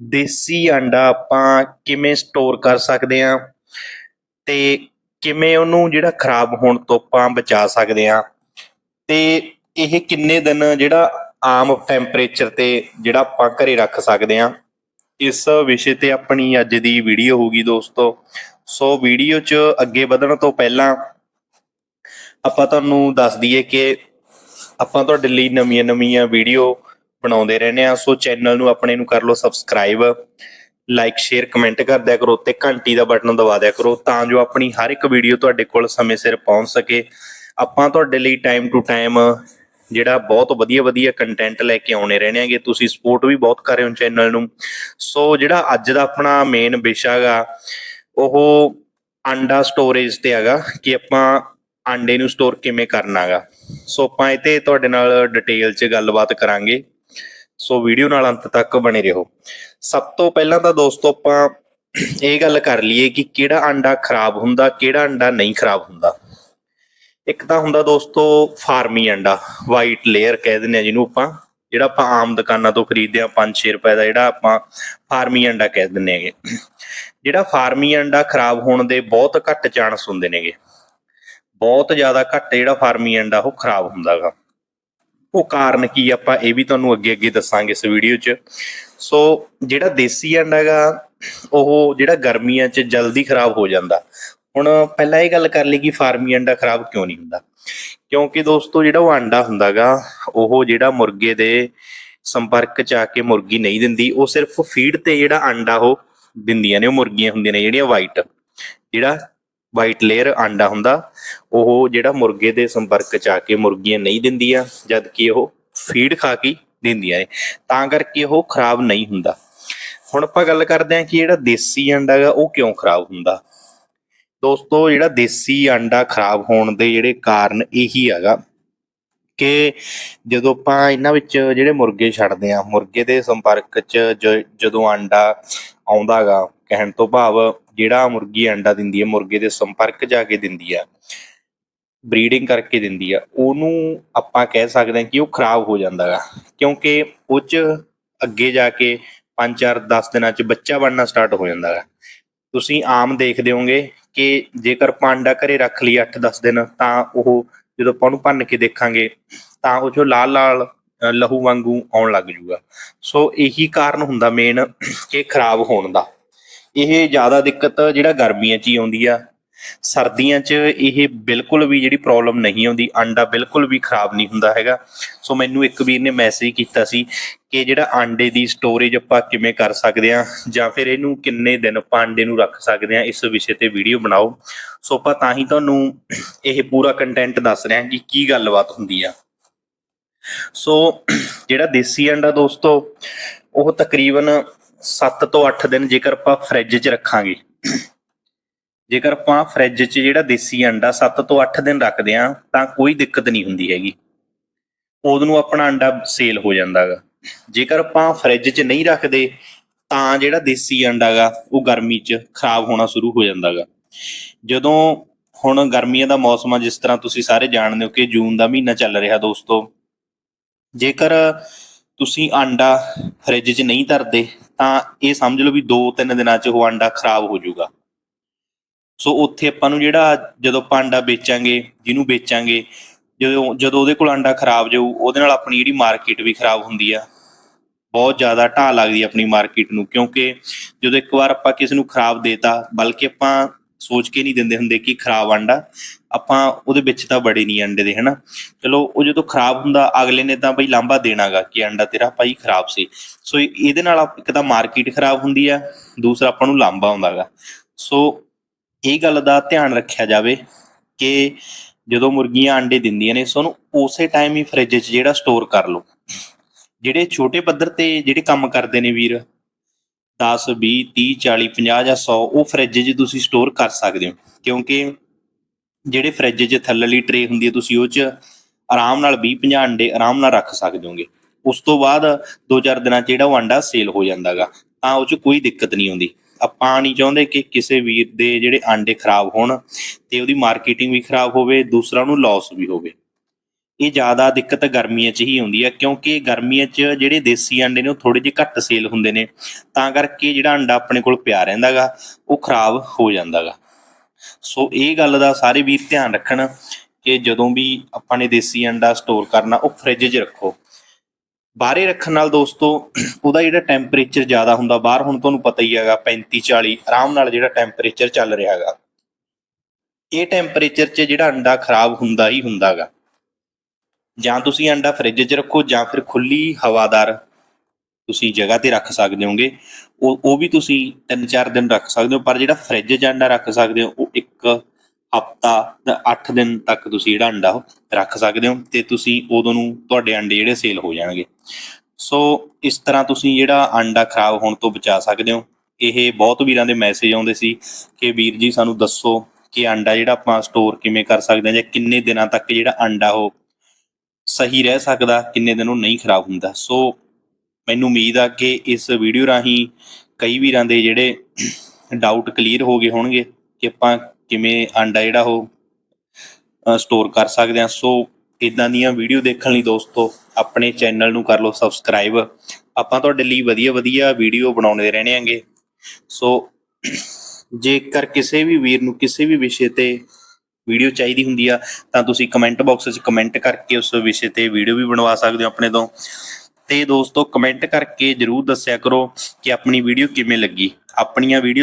ਦੇਸੀ ਅੰਡਾ ਆਪਾਂ ਕਿਵੇਂ ਸਟੋਰ ਕਰ ਸਕਦੇ ਹਾਂ ਤੇ ਕਿਵੇਂ ਉਹਨੂੰ ਜਿਹੜਾ ਖਰਾਬ ਹੋਣ ਤੋਂ ਆਪਾਂ ਬਚਾ ਸਕਦੇ ਹਾਂ ਤੇ ਇਹ ਕਿੰਨੇ ਦਿਨ ਜਿਹੜਾ ਆਮ ਟੈਂਪਰੇਚਰ ਤੇ ਜਿਹੜਾ ਆਪਾਂ ਘਰੇ ਰੱਖ ਸਕਦੇ ਹਾਂ, ਇਸ ਵਿਸ਼ੇ ਤੇ ਆਪਣੀ ਅੱਜ ਦੀ ਵੀਡੀਓ ਹੋਊਗੀ ਦੋਸਤੋ। ਸੋ ਵੀਡੀਓ 'ਚ ਅੱਗੇ ਵਧਣ ਤੋਂ ਪਹਿਲਾਂ ਆਪਾਂ ਤੁਹਾਨੂੰ ਦੱਸ ਦਈਏ ਕਿ ਆਪਾਂ ਤੁਹਾਡੇ ਲਈ ਨਵੀਆਂ ਨਵੀਆਂ ਵੀਡੀਓ ਬਣਾਉਂਦੇ ਰਹਿੰਦੇ ਆ ਸੋ ਚੈਨਲ ਨੂੰ ਆਪਣੇ ਨੂੰ ਕਰ ਲਓ ਸਬਸਕ੍ਰਾਈਬ ਲਾਈਕ ਸ਼ੇਅਰ ਕਮੈਂਟ ਕਰ ਦਿਆ ਕਰੋ ਤੇ ਘੰਟੀ ਦਾ ਬਟਨ ਦਬਾ ਦਿਆ ਕਰੋ ਤਾਂ ਜੋ ਆਪਣੀ ਹਰ ਇੱਕ ਵੀਡੀਓ ਤੁਹਾਡੇ ਕੋਲ ਸਮੇਂ ਸਿਰ ਪਹੁੰਚ ਸਕੇ। ਆਪਾਂ ਤੁਹਾਡੇ ਲਈ ਟਾਈਮ ਟੂ ਟਾਈਮ ਜਿਹੜਾ ਬਹੁਤ ਵਧੀਆ ਵਧੀਆ ਕੰਟੈਂਟ ਲੈ ਕੇ ਆਉਣੇ ਰਹਿਣੇ ਆਗੇ ਤੁਸੀਂ ਸਪੋਰਟ ਵੀ ਬਹੁਤ ਕਰ ਰਹੇ ਹੋ ਚੈਨਲ ਨੂੰ। ਸੋ ਜਿਹੜਾ ਅੱਜ ਦਾ ਆਪਣਾ ਮੇਨ ਵਿਸ਼ਾ ਹੈਗਾ, ਉਹ ਅੰਡਾ ਸਟੋਰੇਜ ਤੇ ਹੈਗਾ ਕਿ ਆਪਾਂ ਅੰਡੇ ਨੂੰ ਸਟੋਰ ਕਿਵੇਂ ਕਰਨਾ ਹੈਗਾ। ਸੋ ਆਪਾਂ ਇਹ ਤੇ ਤੁਹਾਡੇ ਨਾਲ ਡਿਟੇਲ 'ਚ ਗੱਲਬਾਤ ਕਰਾਂਗੇ। ਸੋ ਵੀਡੀਓ ਨਾਲ ਅੰਤ ਤੱਕ ਬਣੇ ਰਹੋ। ਸਭ ਤੋਂ ਪਹਿਲਾਂ ਤਾਂ ਦੋਸਤੋ ਆਪਾਂ ਇਹ ਗੱਲ ਕਰ ਲਈਏ ਕਿ ਕਿਹੜਾ ਅੰਡਾ ਖਰਾਬ ਹੁੰਦਾ, ਕਿਹੜਾ ਅੰਡਾ ਨਹੀਂ ਖਰਾਬ ਹੁੰਦਾ। ਇੱਕ ਤਾਂ ਹੁੰਦਾ ਦੋਸਤੋ ਫਾਰਮੀ ਅੰਡਾ ਵਾਈਟ ਲੇਅਰ ਕਹਿ ਦਿੰਦੇ ਆ ਜਿਹਨੂੰ ਆਪਾਂ, ਜਿਹੜਾ ਆਪਾਂ ਆਮ ਦੁਕਾਨਾਂ ਤੋਂ ਖਰੀਦਦੇ ਆ 5-6 ਰੁਪਏ ਦਾ ਜਿਹੜਾ ਆਪਾਂ ਫਾਰਮੀ ਅੰਡਾ ਕਹਿ ਦਿੰਦੇ ਹੈਗੇ। ਜਿਹੜਾ ਫਾਰਮੀ ਅੰਡਾ ਖਰਾਬ ਹੋਣ ਦੇ ਬਹੁਤ ਘੱਟ ਚਾਂਸ ਹੁੰਦੇ ਨੇਗੇ। ਬਹੁਤ ਜ਼ਿਆਦਾ ਘੱਟ ਜਿਹੜਾ ਫਾਰਮੀ ਅੰਡਾ ਉਹ ਖਰਾਬ ਹੁੰਦਾਗਾ। ਉਹ ਕਾਰਨ ਕੀ ਆਪਾਂ ਇਹ ਵੀ ਤੁਹਾਨੂੰ ਅੱਗੇ ਅੱਗੇ ਦੱਸਾਂਗੇ ਇਸ ਵੀਡੀਓ 'ਚ। ਸੋ ਜਿਹੜਾ ਦੇਸੀ ਅੰਡਾ ਹੈਗਾ, ਉਹ ਜਿਹੜਾ ਗਰਮੀਆਂ 'ਚ ਜਲਦੀ ਖਰਾਬ ਹੋ ਜਾਂਦਾ। ਹੁਣ ਪਹਿਲਾਂ ਇਹ ਗੱਲ ਕਰ ਲਈ ਕਿ ਫਾਰਮੀ ਅੰਡਾ ਖਰਾਬ ਕਿਉਂ ਨਹੀਂ ਹੁੰਦਾ? ਕਿਉਂਕਿ ਦੋਸਤੋ, ਜਿਹੜਾ ਉਹ ਅੰਡਾ ਹੁੰਦਾਗਾ ਉਹ ਜਿਹੜਾ ਮੁਰਗੇ ਦੇ ਸੰਪਰਕ 'ਚ ਆ ਕੇ ਮੁਰਗੀ ਨਹੀਂ ਦਿੰਦੀ, ਉਹ ਸਿਰਫ ਫੀਡ ਤੇ ਜਿਹੜਾ ਅੰਡਾ ਉਹ ਦਿੰਦੀਆਂ ਨੇ, ਉਹ ਮੁਰਗੀਆਂ ਹੁੰਦੀਆਂ ਨੇ, ਜਿਹੜੀਆਂ ਵਾਈਟ ਜਿਹੜਾ ਵਾਈਟ ਲੇਅਰ ਆਂਡਾ ਹੁੰਦਾ, ਉਹ ਜਿਹੜਾ ਮੁਰਗੇ ਦੇ ਸੰਪਰਕ ਚ ਆ ਕੇ ਮੁਰਗੀਆਂ ਨਹੀਂ ਦਿੰਦੀਆਂ ਜਦ ਕਿ ਉਹ ਫੀਡ ਖਾ ਕੇ ਦਿੰਦੀਆਂ ਨੇ, ਤਾਂ ਕਰਕੇ ਉਹ ਖਰਾਬ ਨਹੀਂ ਹੁੰਦਾ। ਹੁਣ ਆਪਾਂ ਗੱਲ ਕਰਦੇ ਹਾਂ ਕਿ ਜਿਹੜਾ ਦੇਸੀ ਆਂਡਾ ਹੈਗਾ, ਉਹ ਕਿਉਂ ਖਰਾਬ ਹੁੰਦਾ? ਦੋਸਤੋ, ਜਿਹੜਾ ਦੇਸੀ ਆਂਡਾ ਖਰਾਬ ਹੋਣ ਦੇ ਜਿਹੜੇ ਕਾਰਨ ਇਹੀ ਹੈਗਾ ਕਿ ਜਦੋਂ ਆਪਾਂ ਇਹਨਾਂ ਵਿੱਚ ਜਿਹੜੇ ਮੁਰਗੇ ਛੱਡਦੇ ਆ ਮੁਰਗੇ ਦੇ ਸੰਪਰਕ ਚ ਜ- ਜਦੋਂ ਅੰਡਾ ਆਉਂਦਾਗਾ ਕਹਿਣ ਤੋਂ ਭਾਵ ਜਿਹੜਾ ਮੁਰਗੀ ਅੰਡਾ ਦਿੰਦੀ ਹੈ, ਮੁਰਗੇ ਦੇ ਸੰਪਰਕ ਜਾ ਕੇ ਦਿੰਦੀ ਆ ਬਰੀਡਿੰਗ ਕਰਕੇ ਦਿੰਦੀ ਆ, ਉਹਨੂੰ ਆਪਾਂ ਕਹਿ ਸਕਦੇ ਹਾਂ ਕਿ ਉਹ ਖਰਾਬ ਹੋ ਜਾਂਦਾਗਾ ਕਿਉਂਕਿ ਉਹ ਚ ਅੱਗੇ ਜਾ ਕੇ 5-4 10 ਦਿਨਾਂ ਚ ਬੱਚਾ ਬਣਨਾ ਸਟਾਰਟ ਹੋ ਜਾਂਦਾਗਾ ਤੁਸੀਂ ਆਮ ਦੇਖਦੇ ਹੋਗੇ ਕਿ ਜੇਕਰ ਪਾਂਡਾ ਘਰੇ ਰੱਖ ਲਈ 8-10 ਦਿਨ, ਤਾਂ ਉਹ ਜਦੋਂ ਆਪਾਂ ਉਹਨੂੰ ਭੰਨ ਕੇ ਦੇਖਾਂਗੇ, ਤਾਂ ਉਹ ਚੋਂ ਲਾਲ ਲਾਲ ਲਹੂ ਵਾਂਗੂ ਆਉਣ ਲੱਗ ਜੂਗਾ। ਸੋ ਇਹੀ ਕਾਰਨ ਹੁੰਦਾ ਮੇਨ ਕਿ ਖਰਾਬ ਹੋਣ ਦਾ। ਇਹ ਜ਼ਿਆਦਾ ਦਿੱਕਤ ਜਿਹੜਾ ਗਰਮੀਆਂ 'ਚ ਹੀ ਆਉਂਦੀ ਆ। ਸਰਦੀਆਂ 'ਚ ਇਹ ਬਿਲਕੁਲ ਵੀ ਜਿਹੜੀ ਪ੍ਰੋਬਲਮ ਨਹੀਂ ਆਉਂਦੀ, ਅੰਡਾ ਬਿਲਕੁਲ ਵੀ ਖਰਾਬ ਨਹੀਂ ਹੁੰਦਾ ਹੈਗਾ। ਸੋ ਮੈਨੂੰ ਇੱਕ ਵੀਰ ਨੇ ਮੈਸੇਜ ਕੀਤਾ ਸੀ ਕਿ ਜਿਹੜਾ ਆਂਡੇ ਦੀ ਸਟੋਰੇਜ ਆਪਾਂ ਕਿਵੇਂ ਕਰ ਸਕਦੇ ਆ ਜਾਂ ਫਿਰ ਇਹਨੂੰ ਕਿੰਨੇ ਦਿਨ ਆਪਾਂ ਆਂਡੇ ਨੂੰ ਰੱਖ ਸਕਦੇ ਆ ਇਸ ਵਿਸ਼ੇ ਤੇ ਵੀਡੀਓ ਬਣਾਓ। ਸੋ ਆਪਾਂ ਤਾਂ ਹੀ ਤੁਹਾਨੂੰ ਇਹ ਪੂਰਾ ਕੰਟੈਂਟ ਦੱਸ ਰਹੇ ਹਾਂ ਕਿ ਕੀ ਗੱਲਬਾਤ ਹੁੰਦੀ ਆ। ਸੋ ਜਿਹੜਾ ਦੇਸੀ ਅੰਡਾ ਦੋਸਤੋ, ਉਹ ਤਕਰੀਬਨ 7 ਤੋਂ 8 ਦਿਨ ਜੇਕਰ ਆਪਾਂ ਫ੍ਰਿਜ 'ਚ ਰੱਖਾਂਗੇ। ਜੇਕਰ ਆਪਾਂ ਫ੍ਰਿਜ 'ਚ ਜਿਹੜਾ ਦੇਸੀ ਅੰਡਾ 7 ਤੋਂ 8 ਦਿਨ ਰੱਖਦੇ ਆ ਤਾਂ ਕੋਈ ਦਿੱਕਤ ਨਹੀਂ ਹੁੰਦੀ ਹੈਗੀ। ਉਦੋਂ ਨੂੰ ਆਪਣਾ ਅੰਡਾ ਸੇਲ ਹੋ ਜਾਂਦਾਗਾ ਜੇਕਰ ਆਪਾਂ ਫ੍ਰਿਜ 'ਚ ਨਹੀਂ ਰੱਖਦੇ, ਤਾਂ ਜਿਹੜਾ ਦੇਸੀ ਅੰਡਾ ਗਾ, ਉਹ ਗਰਮੀ 'ਚ ਖਰਾਬ ਹੋਣਾ ਸ਼ੁਰੂ ਹੋ ਜਾਂਦਾਗਾ ਜਦੋਂ ਹੁਣ ਗਰਮੀਆਂ ਦਾ ਮੌਸਮ ਆ, ਜਿਸ ਤਰ੍ਹਾਂ ਤੁਸੀਂ ਸਾਰੇ ਜਾਣਦੇ ਹੋ ਕਿ ਜੂਨ ਦਾ ਮਹੀਨਾ ਚੱਲ ਰਿਹਾ ਦੋਸਤੋ, ਜੇਕਰ ਤੁਸੀਂ ਆਂਡਾ ਫ੍ਰਿਜ 'ਚ ਨਹੀਂ ਧਰਦੇ ਤਾਂ ਇਹ ਸਮਝ ਲਓ ਵੀ 2-3 ਦਿਨਾਂ 'ਚ ਉਹ ਆਂਡਾ ਖਰਾਬ ਹੋ ਜਾਊਗਾ। ਸੋ ਉੱਥੇ ਆਪਾਂ ਨੂੰ ਜਿਹੜਾ ਜਦੋਂ ਆਪਾਂ ਆਂਡਾ ਵੇਚਾਂਗੇ, ਜਿਹਨੂੰ ਵੇਚਾਂਗੇ, ਜਦੋਂ ਜਦੋਂ ਉਹਦੇ ਕੋਲ ਆਂਡਾ ਖਰਾਬ ਜਾਊ, ਉਹਦੇ ਨਾਲ ਆਪਣੀ ਜਿਹੜੀ ਮਾਰਕੀਟ ਵੀ ਖਰਾਬ ਹੁੰਦੀ ਆ। ਬਹੁਤ ਜ਼ਿਆਦਾ ਢਾਹ ਲੱਗਦੀ ਆਪਣੀ ਮਾਰਕੀਟ ਨੂੰ, ਕਿਉਂਕਿ ਜਦੋਂ ਇੱਕ ਵਾਰ ਆਪਾਂ ਕਿਸੇ ਨੂੰ ਖਰਾਬ ਦੇਤਾ, ਬਲਕਿ ਆਪਾਂ ਸੋਚ ਕੇ ਨਹੀਂ ਦਿੰਦੇ ਹੁੰਦੇ ਕਿ ਖਰਾਬ ਆਂਡਾ, ਆਪਾਂ ਉਹਦੇ ਵਿੱਚ ਤਾਂ ਬੜੇ ਨਹੀਂ ਅੰਡੇ ਦੇ, ਹਨਾ? ਚਲੋ, ਉਹ ਜਦੋਂ ਖਰਾਬ ਹੁੰਦਾ, ਅਗਲੇ ਨੇ ਤਾਂ ਬਈ ਲਾਂਭਾ ਦੇਣਾਗਾ ਕਿ ਅੰਡਾ ਤੇਰਾ ਭਾਈ ਖਰਾਬ ਸੀ। ਸੋ ਇਹਦੇ ਨਾਲ ਇੱਕ ਤਾਂ ਮਾਰਕੀਟ ਖਰਾਬ ਹੁੰਦੀ ਆ, ਦੂਸਰਾ ਆਪਾਂ ਨੂੰ ਲਾਂਭਾ ਆਉਂਦਾਗਾ। ਸੋ ਇਹ ਗੱਲ ਦਾ ਧਿਆਨ ਰੱਖਿਆ ਜਾਵੇ ਕਿ ਜਦੋਂ ਮੁਰਗੀਆਂ ਅੰਡੇ ਦਿੰਦੀਆਂ ਨੇ, ਸੋ ਉਹਨੂੰ ਉਸੇ ਟਾਈਮ ਹੀ ਫ੍ਰਿਜ 'ਚ ਜਿਹੜਾ ਸਟੋਰ ਕਰ ਲਓ। ਜਿਹੜੇ ਛੋਟੇ ਪੱਧਰ ਤੇ ਜਿਹੜੇ ਕੰਮ ਕਰਦੇ ਨੇ ਵੀਰ 10 20 30 40 50 ਜਾਂ 100 ਉਹ ਫ੍ਰਿਜ 'ਚ ਤੁਸੀਂ ਸਟੋਰ ਕਰ ਸਕਦੇ ਹੋ। ਕਿਉਂਕਿ ਜਿਹੜੇ ਫ੍ਰਿਜ 'ਚ ਥੱਲੇਲੀ ਟਰੇ ਹੁੰਦੀ ਹੈ, ਤੁਸੀਂ ਉਹ 'ਚ ਆਰਾਮ ਨਾਲ 20 50 ਅੰਡੇ ਆਰਾਮ ਨਾਲ ਰੱਖ ਸਕਦੇ ਹੋਗੇ। ਉਸ ਤੋਂ ਬਾਅਦ 2-4 ਦਿਨਾਂ 'ਚ ਜਿਹੜਾ ਉਹ ਅੰਡਾ ਸੇਲ ਹੋ ਜਾਂਦਾਗਾ, ਤਾਂ ਉਹ 'ਚ ਕੋਈ ਦਿੱਕਤ ਨਹੀਂ ਆਉਂਦੀ। ਆਪਾਂ ਨਹੀਂ ਚਾਹੁੰਦੇ ਕਿ ਕਿਸੇ ਵੀਰ ਦੇ ਜਿਹੜੇ ਆਂਡੇ ਖਰਾਬ ਹੋਣ ਤੇ ਉਹਦੀ ਮਾਰਕੀਟਿੰਗ ਵੀ ਖਰਾਬ ਹੋਵੇ, ਦੂਸਰਾ ਉਹਨੂੰ ਲਾਸ ਵੀ ਹੋਵੇ। ਇਹ ਜ਼ਿਆਦਾ ਦਿੱਕਤ ਗਰਮੀਆਂ 'ਚ ਹੀ ਆਉਂਦੀ ਹੈ ਕਿਉਂਕਿ ਗਰਮੀਆਂ 'ਚ ਜਿਹੜੇ ਦੇਸੀ ਅੰਡੇ ਨੇ ਉਹ ਥੋੜੇ ਜਿਹੇ ਘੱਟ ਸੇਲ ਹੁੰਦੇ ਨੇ, ਤਾਂ ਕਰਕੇ ਜਿਹੜਾ ਅੰਡਾ ਆਪਣੇ ਕੋਲ ਪਿਆ ਰਹਿੰਦਾਗਾ ਉਹ ਖਰਾਬ ਹੋ ਜਾਂਦਾਗਾ ਸੋ ਇਹ ਗੱਲ ਦਾ ਸਾਰੇ ਵੀਰ ਧਿਆਨ ਰੱਖਣ ਕਿ ਜਦੋਂ ਵੀ ਆਪਾਂ ਨੇ ਦੇਸੀ ਅੰਡਾ ਸਟੋਰ ਕਰਨਾ, ਉਹ ਫ੍ਰਿਜ 'ਚ ਰੱਖੋ। ਬਾਹਰੇ ਰੱਖਣ ਨਾਲ ਦੋਸਤੋ, ਉਹਦਾ ਜਿਹੜਾ ਟੈਂਪਰੇਚਰ ਜ਼ਿਆਦਾ ਹੁੰਦਾ, ਬਾਹਰ ਹੁਣ ਤੁਹਾਨੂੰ ਪਤਾ ਹੀ ਹੈਗਾ 35 40 ਆਰਾਮ ਨਾਲ ਜਿਹੜਾ ਟੈਂਪਰੇਚਰ ਚੱਲ ਰਿਹਾ ਹੈਗਾ ਇਹ ਟੈਂਪਰੇਚਰ 'ਚ ਜਿਹੜਾ ਅੰਡਾ ਖਰਾਬ ਹੁੰਦਾ ਹੀ ਹੁੰਦਾਗਾ ਜਾਂ ਤੁਸੀਂ ਅੰਡਾ ਫ੍ਰਿਜ 'ਚ ਰੱਖੋ ਜਾਂ ਫਿਰ ਖੁੱਲੀ ਹਵਾਦਾਰ ਤੁਸੀਂ ਜਗ੍ਹਾ ਤੇ ਰੱਖ ਸਕਦੇ ਹੋਗੇ। ਉਹ ਉਹ ਵੀ ਤੁਸੀਂ 3-4 ਦਿਨ ਰੱਖ ਸਕਦੇ ਹੋ, ਪਰ ਜਿਹੜਾ ਫ੍ਰਿਜ 'ਚ ਅੰਡਾ ਰੱਖ ਸਕਦੇ ਹੋ, ਉਹ ਇੱਕ ਹਫਤਾ ਦਾ 8 ਦਿਨ ਤੱਕ ਤੁਸੀਂ ਜਿਹੜਾ ਅੰਡਾ ਉਹ ਰੱਖ ਸਕਦੇ ਹੋ ਤੇ ਤੁਸੀਂ ਉਦੋਂ ਨੂੰ ਤੁਹਾਡੇ ਅੰਡੇ ਜਿਹੜੇ ਸੇਲ ਹੋ ਜਾਣਗੇ। ਸੋ ਇਸ ਤਰ੍ਹਾਂ ਤੁਸੀਂ ਜਿਹੜਾ ਅੰਡਾ ਖਰਾਬ ਹੋਣ ਤੋਂ ਬਚਾ ਸਕਦੇ ਹੋ। ਇਹ ਬਹੁਤ ਵੀਰਾਂ ਦੇ ਮੈਸੇਜ ਆਉਂਦੇ ਸੀ ਕਿ ਵੀਰ ਜੀ ਸਾਨੂੰ ਦੱਸੋ ਕਿ ਅੰਡਾ ਜਿਹੜਾ ਆਪਾਂ ਸਟੋਰ ਕਿਵੇਂ ਕਰ ਸਕਦੇ ਹਾਂ ਜਾਂ ਕਿੰਨੇ ਦਿਨਾਂ ਤੱਕ ਜਿਹੜਾ ਅੰਡਾ ਉਹ ਸਹੀ ਰਹਿ ਸਕਦਾ, ਕਿੰਨੇ ਦਿਨ ਉਹ ਨਹੀਂ ਖਰਾਬ ਹੁੰਦਾ। ਸੋ ਮੈਨੂੰ ਉਮੀਦ ਆ ਕਿ ਇਸ ਵੀਡੀਓ ਰਾਹੀਂ ਕਈ ਵੀਰਾਂ ਦੇ ਜਿਹੜੇ ਡਾਊਟ ਕਲੀਅਰ ਹੋ ਗਏ ਹੋਣਗੇ ਕਿ ਆਪਾਂ ਕਿਵੇਂ ਅੰਡਾ ਜਿਹੜਾ ਉਹ ਸਟੋਰ ਕਰ ਸਕਦੇ ਹਾਂ। ਸੋ ਇਦਾਂ ਦੀਆਂ ਵੀਡੀਓ ਦੇਖਣ ਲਈ ਦੋਸਤੋ, ਆਪਣੇ ਚੈਨਲ ਨੂੰ ਕਰ ਲਓ ਸਬਸਕ੍ਰਾਈਬ ਆਪਾਂ ਤੁਹਾਡੇ ਲਈ ਵਧੀਆ ਵਧੀਆ ਵੀਡੀਓ ਬਣਾਉਂਦੇ ਰਹਿਣੇ ਆਂਗੇ ਸੋ ਜੇਕਰ ਕਿਸੇ ਵੀ ਵੀਰ ਨੂੰ ਕਿਸੇ ਵੀ ਵਿਸ਼ੇ ਤੇ ਵੀਡੀਓ ਚਾਹੀਦੀ ਹੁੰਦੀ ਆ, ਤਾਂ ਤੁਸੀਂ ਕਮੈਂਟ ਬਾਕਸ ਵਿੱਚ ਕਮੈਂਟ ਕਰਕੇ ਉਸ ਵਿਸ਼ੇ ਤੇ ਵੀਡੀਓ ਵੀ ਬਣਵਾ ਸਕਦੇ ਹੋ ਆਪਣੇ ਤੋਂ। ਤੇ ਦੋਸਤੋ ਕਮੈਂਟ ਕਰਕੇ ਜਰੂਰ ਦੱਸਿਆ ਕਰੋ ਕਿ ਆਪਣੀ ਵੀਡੀਓ ਕਿਵੇਂ ਲੱਗੀ। ਆਪਣੀਆਂ ਵੀਡੀਓ